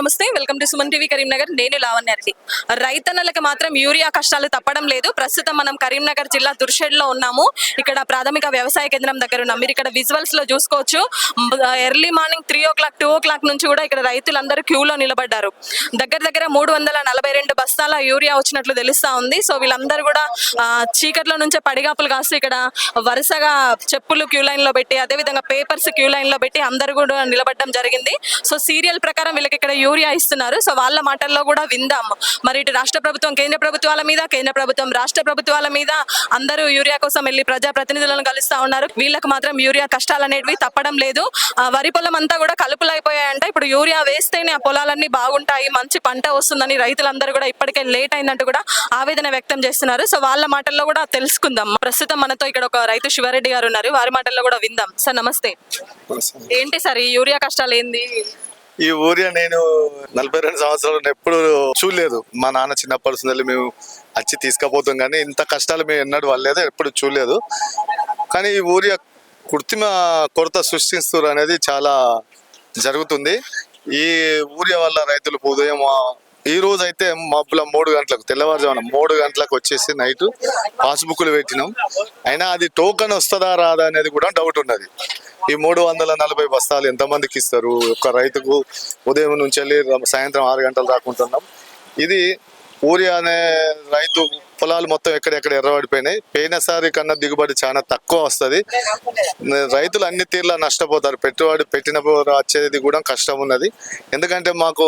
నమస్తే welcome to Suman TV Karimnagar. నేను లావణ్య రెడ్డి. రైతన్నలకు మాత్రం యూరియా కష్టాలు తప్పడం లేదు. ప్రస్తుతం మనం కరీంనగర్ జిల్లా దుర్షెడ్లో ఉన్నాము. ఇక్కడ ప్రాథమిక వ్యవసాయ కేంద్రం దగ్గర ఉన్నాం. మీరు ఇక్కడ విజువల్స్లో చూసుకోవచ్చు. Early morning three o'clock two o'clock నుంచి కూడా ఇక్కడ రైతులందరూ క్యూలో నిలబడ్డారు. దగ్గర దగ్గర మూడు వందల నలభై రెండు బస్తాల యూరియా వచ్చినట్లు తెలుస్తా ఉంది. సో వీళ్ళందరూ కూడా చీకట్లో నుంచే పడిగాపులు కాస్తూ ఇక్కడ వరుసగా చెప్పులు క్యూ లైన్లో పెట్టి అదే విధంగా పేపర్స్ క్యూ లైన్లో పెట్టి అందరూ కూడా నిలబడడం జరిగింది. సో సీరియల్ ప్రకారం వీళ్ళకి ఇక్కడ యూరియా ఇస్తున్నారు. సో వాళ్ళ మాటల్లో కూడా విందాం. మరి ఇటు రాష్ట్ర ప్రభుత్వం కేంద్ర ప్రభుత్వాల మీద కేంద్ర ప్రభుత్వం రాష్ట్ర ప్రభుత్వాల మీద అందరూ యూరియా కోసం వెళ్ళి ప్రజా ప్రతినిధులను కలుస్తా ఉన్నారు. వీళ్ళకి మాత్రం యూరియా కష్టాలు అనేటివి తప్పడం లేదు. వరి పొలం అంతా కూడా కలుపులు అయిపోయాయంట ఇప్పుడు యూరియా వేస్తేనే ఆ పొలాలన్నీ బాగుంటాయి మంచి పంట వస్తుందని రైతులందరూ కూడా ఇప్పటికే లేట్ అయిందంటూ కూడా ఆవేదన వ్యక్తం చేస్తున్నారు. సో వాళ్ళ మాటల్లో కూడా తెలుసుకుందాం. ప్రస్తుతం మనతో ఇక్కడ ఒక రైతు శివారెడ్డి గారు ఉన్నారు. వారి మాటల్లో కూడా విందాం. సార్ నమస్తే. ఏంటి సార్ ఈ యూరియా కష్టాలు ఏంది? ఈ ఊరి నేను నలభై రెండు సంవత్సరాలు ఎప్పుడు చూడలేదు. మా నాన్న చిన్నప్పటి నుంచి మేము వచ్చి తీసుకుపోతాం కానీ ఇంత కష్టాలు మేము ఎన్నడూ వాళ్ళలేదు ఎప్పుడు చూడలేదు. కానీ ఈ ఊరి కృత్రిమ కొరత సృష్టిస్తున్నారు అనేది చాలా జరుగుతుంది. ఈ ఊరి వల్ల రైతులకు ఉదయం ఈ రోజు అయితే మబ్బుల మూడు గంటలకు తెల్లవారుజామున మూడు గంటలకు వచ్చేసి నైట్ పాస్బుక్లు పెట్టినాం. అయినా అది టోకన్ వస్తుందా రాదా అనేది కూడా డౌట్ ఉన్నది. ఈ మూడు వందల నలభై బస్తాలు ఎంతమందికి ఇస్తారు? ఒక రైతుకు ఉదయం నుంచి వెళ్ళి సాయంత్రం ఆరు గంటలు రాకుంటున్నాం ఇది ఊరి అనే రైతు పొలాలు మొత్తం ఎక్కడెక్కడ ఎర్రబడిపోయినాయి. పోయినసారి కన్నా దిగుబడి చాలా తక్కువ వస్తుంది. రైతులు అన్ని తీర్లా నష్టపోతారు. పెట్టుబడి పెట్టిన వచ్చేది కూడా కష్టం ఉన్నది. ఎందుకంటే మాకు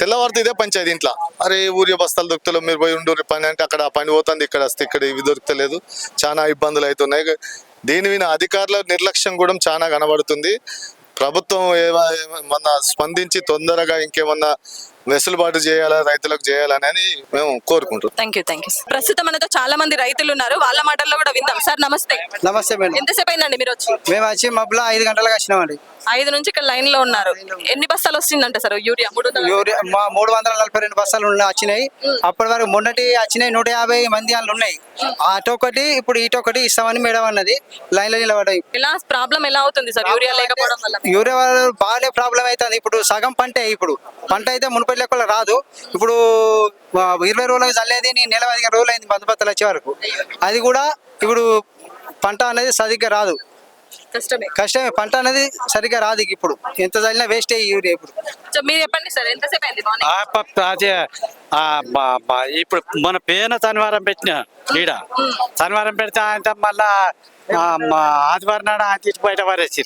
తెల్లవారితే ఇదే పంచాయతీ ఇంట్లో. అరే ఊరి బస్తాలు దొరుకుతలేవు మీరు పోయి ఉండూరి పని అంటే అక్కడ పని పోతుంది ఇక్కడ వస్తే ఇక్కడ ఇవి దొరుకుతలేదు. చాలా ఇబ్బందులు అవుతున్నాయి. దీని మీద అధికారుల నిర్లక్ష్యం కూడా చాలా కనబడుతుంది. ప్రభుత్వం ఏమన్నా స్పందించి తొందరగా ఇంకేమన్నా వెసులుబాటు చేయాలా రైతులకు చేయాలని మేము కోరుకుంటున్నాం. థ్యాంక్ యూ థ్యాంక్ యూ ప్రస్తుతం మనతో చాలా మంది రైతులు ఉన్నారు. వాళ్ళ మాటల్లో కూడా విందాం. సార్ నమస్తే. నమస్తే మేడం. ఎంతసేపు అయిందండి మీరు వచ్చి? మేము వచ్చి మబ్బులో ఐదు గంటలకు వచ్చినామండి. ఐదు నుంచి ఇక్కడ లైన్లో ఉన్నారు. ఎన్ని బస్తాలు వస్తుందంట సార్? యూరియా మూడు యూరియా మా మూడు వందల నలభై రెండు బస్సాలు ఉన్న- వచ్చినాయి. అప్పటి వరకు మొన్నటి వచ్చినాయి నూట యాభై మంది వాళ్ళు ఉన్నాయి. అటు ఒకటి ఇప్పుడు ఇటు ఒకటి ఇస్తామని మేడం అన్నది. లైన్లో నిలబడ్డాయి. ఎలా ప్రాబ్లం ఎలా అవుతుంది సార్? యూరియా లేకపోవడం వల్ల? యూరియా వల్ల బాగానే ప్రాబ్లం అవుతుంది. ఇప్పుడు సగం పంటే ఇప్పుడు. పంట అయితే మునుపటి లెక్కలో రాదు. ఇప్పుడు ఇరవై రోజులకు చల్లేది నేను నెల పదిహేను రోజులు అయింది బంధుపత్తులు వచ్చే వరకు. అది కూడా ఇప్పుడు పంట అనేది సరిగ్గా రాదు. కష్టమే. కష్టమే. పంట అనేది సరిగ్గా రాదు ఇప్పుడు. ఎంత చల్లినా వేస్ట్ అయ్యి యూరియా ఇప్పుడు మీరు చెప్పండి సార్ ఎంతసేపు అయింది ఇప్పుడు మన పేన శనివారం పెట్టిన ఈడ. శనివారం పెడితే ఆయన మళ్ళా ఆదివారం నాడు ఆయన తీసి బయట పారేసి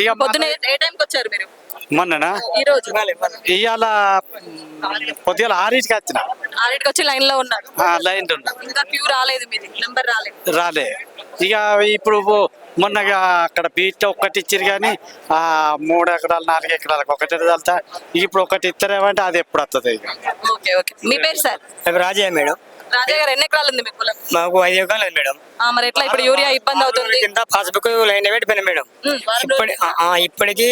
ఇక పొద్దున ఏ టైంకి వచ్చారు మీరు? మొన్ననా? ఈ రోజు ఇవాళ పొద్దుగాల ఆరింటికి వచ్చిన? ఆరింటికి వచ్చి లైన్లో ఉన్నారు. ఆ, లైన్ ఉన్నా ఇంకా క్యూ రాలేదు మీది. నెంబర్ రాలేదు. రాలే. ఇక ఇప్పుడు మొన్న అక్కడ బీచ్ ఒక్కటి ఇచ్చారు కానీ ఆ మూడు ఎకరాలు నాలుగు ఎకరాలకు ఒకటి వెళ్తా ఇప్పుడు ఒకటి ఇస్తారేమంటే అది ఎప్పుడు వస్తుంది ఇక? Okay okay. మీ పేరు సార్? రాజయ్య మేడం. రాజా గారు ఎన్ని ఎకరాలు ఉంది మీ పొలం? మాకు ఐదు ఎకరాలు లేదు మేడం. ఆ, మరి ఎట్లా ఇప్పుడు యూరియా ఇబ్బంది అవుతుంది? కింద పాస్బుక్ లైన్ పెట్టిపోయినా మేడం. ఉమ్, వారం ఇప్పటి ఆ, ఆ, ఇప్పటికి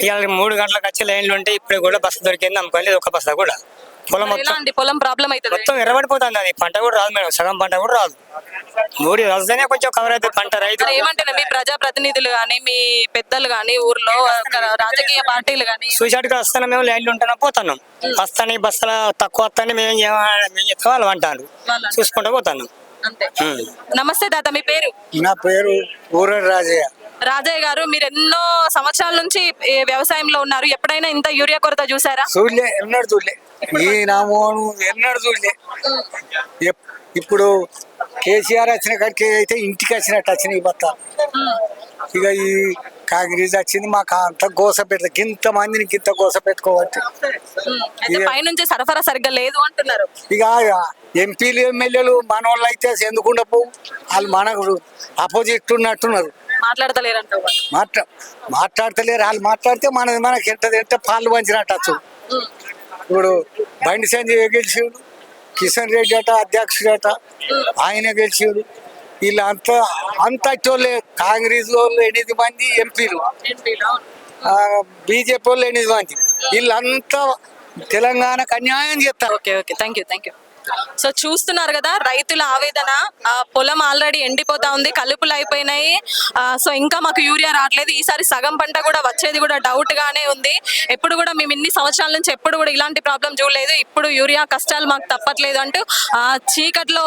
ఇవాళ మూడు గంటలకు వచ్చే లైన్లు ఉంటే ఇప్పుడు కూడా బస్సు దొరికింది అనుకోలేదు ఒక బస్సు కూడా? పొలం ఎలా మొత్తం అండి పొలం ప్రాబ్లం అవుతుంది? మొత్తం ఎర్రబడిపోతుంది అది. పంట కూడా రాదు మేడం. సగం పంట కూడా రాదు. మూడు వస్తేనే కొంచెం కవర్ అవుతుంది పంట రైతు. ఏమంటున్నా మీ ప్రజా ప్రతినిధులు గాని మీ పెద్దలు గాని ఊర్లో రాజకీయ పార్టీలు గాని? సూసైడ్కి వస్తాను మేము లైన్లు ఉంటున్నా పోతున్నాం. వస్తాను బస్సులు తక్కువ వస్తాను మేము ఏం చేయాలి? మేము చెప్తే వాళ్ళు అంటారు. చూసుకుంటూ పోతాను అంతే. నమస్తే తాత మీ పేరు? నా పేరు ఊరూరు రాజయ్య. రాజయ్య గారు మీరు ఎన్నో సంవత్సరాల నుంచి వ్యవసాయంలో ఉన్నారు? ఎప్పుడైనా ఇంత యూరియా కొరత చూసారా? చూడలే ఎన్నడు చూడలే. ఈ నామోను ఎన్నడు చూడలే. ఇప్పుడు కేసీఆర్ వచ్చిన కాడికి అయితే ఇంటికి వచ్చినట్టు వచ్చినాయి మొత్తం ఇక ఈ కాంగ్రెస్ వచ్చింది మాకు అంత గోస పెడతా గింత మందిని గింత గోస పెట్టుకోవచ్చు సరఫరా సరిగ్గా లేదు అంటున్నారు. ఇక ఎంపీలు ఎమ్మెల్యేలు మన వాళ్ళు అయితే ఎందుకుండా పోవు వాళ్ళు మనకు అపోజిట్ ఉన్నట్టున్నారు. మాట్లాడతలేరంట వాళ్ళు. మాట్లా మాట్లాడతలేరు. వాళ్ళు మాట్లాడితే మనది మనకి ఎంత ఎంత పాలు పంచినట్టు ఇప్పుడు బండి సంజయ్ గెలిచాడు కిషన్ రెడ్డి అట అధ్యక్షుడు అట ఆయన గెలిచాడు వీళ్ళంతా అంత వాళ్ళే కాంగ్రెస్ వాళ్ళు ఎనిమిది మంది ఎంపీలు. బీజేపీ వాళ్ళు ఎనిమిది మంది. వీళ్ళంతా తెలంగాణకు అన్యాయం చేస్తారు. Okay okay. Thank you thank you so చూస్తున్నారు కదా రైతుల ఆవేదన పొలం ఆల్రెడీ ఎండిపోతా ఉంది కలుపులు అయిపోయినాయి. సో ఇంకా మాకు యూరియా రావట్లేదు. ఈసారి సగం పంట కూడా వచ్చేది కూడా డౌట్ గానే ఉంది. ఎప్పుడు కూడా మేము ఇన్ని సంవత్సరాల నుంచి ఎప్పుడు కూడా ఇలాంటి ప్రాబ్లం చూడలేదు. ఇప్పుడు యూరియా కష్టాలు మాకు తప్పట్లేదు అంటూ ఆ, చీకట్లో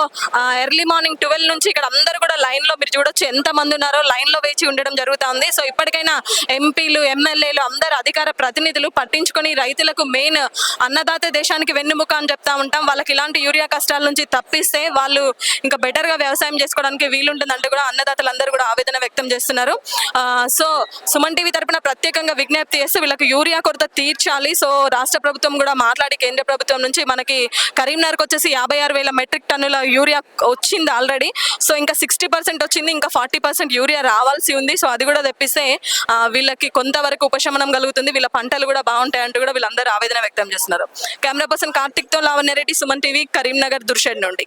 ఎర్లీ మార్నింగ్ ట్వెల్వ్ నుంచి ఇక్కడ అందరూ కూడా లైన్లో మీరు చూడొచ్చు ఎంత మంది ఉన్నారో లైన్లో వేచి ఉండడం జరుగుతా ఉంది సో ఇప్పటికైనా ఎంపీలు ఎమ్మెల్యేలు అందరు అధికార ప్రతినిధులు పట్టించుకొని రైతులకు మెయిన్ అన్నదాత దేశానికి వెన్నుముక అని చెప్తా ఉంటాం. వాళ్ళకి ఇలాంటి యూరియా కష్టాల నుంచి తప్పిస్తే వాళ్ళు ఇంకా బెటర్గా వ్యవసాయం చేసుకోవడానికి వీలుంటుందంటూ కూడా అన్నదాతలందరూ కూడా ఆవేదన వ్యక్తం చేస్తున్నారు. సో సుమన్ టీవీ తరపున ప్రత్యేకంగా విజ్ఞప్తి చేస్తే వీళ్ళకి యూరియా కొరత తీర్చాలి. సో రాష్ట్ర ప్రభుత్వం కూడా మాట్లాడి కేంద్ర ప్రభుత్వం నుంచి మనకి కరీంనగర్కి వచ్చేసి యాభై ఆరు వేల మెట్రిక్ టన్నుల యూరియా వచ్చింది ఆల్రెడీ సో ఇంకా సిక్స్టీ పర్సెంట్ వచ్చింది ఇంకా ఫార్టీ పర్సెంట్ యూరియా రావాల్సి ఉంది. సో అది కూడా తెప్పిస్తే వీళ్ళకి కొంతవరకు ఉపశమనం కలుగుతుంది. వీళ్ళ పంటలు కూడా బాగుంటాయి అంటూ కూడా వీళ్ళందరూ ఆవేదన వ్యక్తం చేస్తున్నారు. కెమెరా పర్సన్ కార్తిక్తో లావణ్య రెడ్డి సుమన్ టీవీ కరీంనగర్ దుర్షెడ్ నుండి.